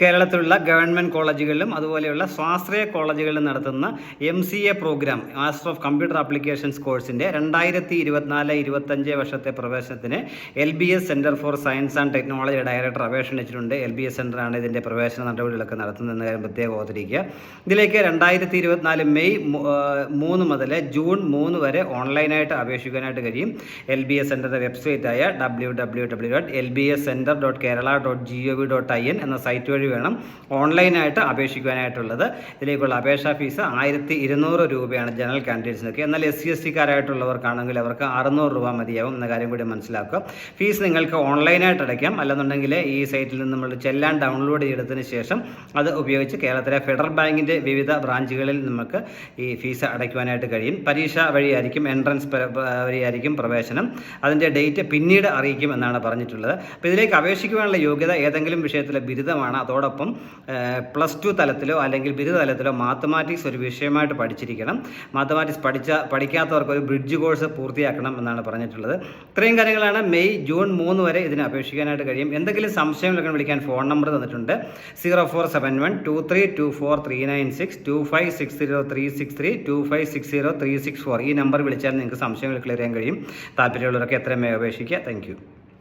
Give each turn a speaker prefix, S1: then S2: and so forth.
S1: കേരളത്തിലുള്ള ഗവൺമെന്റ് കോളേജുകളിലും അതുപോലെയുള്ള സ്വാശ്രയ കോളേജുകളിലും നടത്തുന്ന M C A program master of computer applications കോഴ്സിന്റെ രണ്ടായിരത്തി ഇരുപത്തിനാല് ഇരുപത്തഞ്ച് വർഷത്തെ പ്രവേശനത്തിന് L B S center for science and technology director അപേക്ഷ വെച്ചിട്ടുണ്ട് എൽ ബി എസ് സെന്ററാണ് ഇതിന്റെ പ്രവേശന നടപടികളൊക്കെ നടത്തുന്നതെന്ന് കാര്യം പ്രത്യേകം ഓർത്തിരിക്കുക. ഇതിലേക്ക് രണ്ടായിരത്തി ഇരുപത്തിനാല് മെയ് മൂന്ന് മുതൽ ജൂൺ മൂന്ന് വരെ ഓൺലൈനായിട്ട് അപേക്ഷിക്കാനായിട്ട് കഴിയും. എൽ ബി എസ് സെന്ററിന്റെ വെബ്സൈറ്റായ W W W dot L B S center dot Kerala dot G O V dot I N എന്ന സൈറ്റ് വഴി വേണം ഓൺലൈനായിട്ട് അപേക്ഷിക്കുവാനായിട്ടുള്ളത്. ഇതിലേക്കുള്ള അപേക്ഷാ ഫീസ് ആയിരത്തി ഇരുന്നൂറ് രൂപയാണ് ജനറൽ കാൻഡിഡേറ്റ്സിനൊക്കെ. എന്നാൽ എസ് സി എസ് ടിക്കാരായിട്ടുള്ളവർക്കാണെങ്കിൽ അവർക്ക് അറുന്നൂറ് രൂപ മതിയാവും എന്ന കാര്യം കൂടി മനസ്സിലാക്കുക. ഫീസ് നിങ്ങൾക്ക് ഓൺലൈനായിട്ട് അടയ്ക്കാം. അല്ലെന്നുണ്ടെങ്കിൽ ഈ സൈറ്റിൽ നിന്ന് നമ്മൾ ചെല്ലാൻ ഡൗൺലോഡ് ചെയ്തതിന് ശേഷം അത് ഉപയോഗിച്ച് കേരളത്തിലെ ഫെഡറൽ ബാങ്കിന്റെ വിവിധ ബ്രാഞ്ചുകളിൽ നമുക്ക് ഈ ഫീസ് അടയ്ക്കുവാനായിട്ട് കഴിയും. പരീക്ഷ വഴിയായിരിക്കും എൻട്രൻസ് വഴിയായിരിക്കും പ്രവേശനം. അതിന്റെ ഡേറ്റ് പിന്നീട് അറിയിക്കും എന്നാണ് പറഞ്ഞിട്ടുള്ളത്. അപ്പോൾ ഇതിലേക്ക് അപേക്ഷിക്കുവാനുള്ള യോഗ്യത ഏതെങ്കിലും വിഷയത്തിലെ ബിരുദമാണ്. അതോടൊപ്പം പ്ലസ് ടു തലത്തിലോ അല്ലെങ്കിൽ ബിരുദ തലത്തിലോ മാത്തമാറ്റിക്സ് ഒരു വിഷയമായിട്ട് പഠിച്ചിരിക്കണം. മാത്തമാറ്റിക്സ് പഠിച്ച പഠിക്കാത്തവർക്ക് ഒരു ബ്രിഡ്ജ് കോഴ്സ് പൂർത്തിയാക്കണം എന്നാണ് പറഞ്ഞിട്ടുള്ളത്. ഇത്രയും കാര്യങ്ങളാണ് മെയ് ജൂൺ മൂന്ന് വരെ ഇതിന് അപേക്ഷിക്കാനായിട്ട് കഴിയും. എന്തെങ്കിലും സംശയങ്ങളൊക്കെ വിളിക്കാൻ ഫോൺ നമ്പർ തന്നിട്ടുണ്ട്. Zero four seven one two three two four three nine six two five six zero three six three two five six zero three six four. ഈ നമ്പർ വിളിച്ചാൽ നിങ്ങൾക്ക് സംശയങ്ങൾ ക്ലിയർ ചെയ്യാൻ കഴിയും. താല്പര്യമുള്ളവരൊക്കെ എത്രയും വേഗം അപേക്ഷിക്കുക. താങ്ക്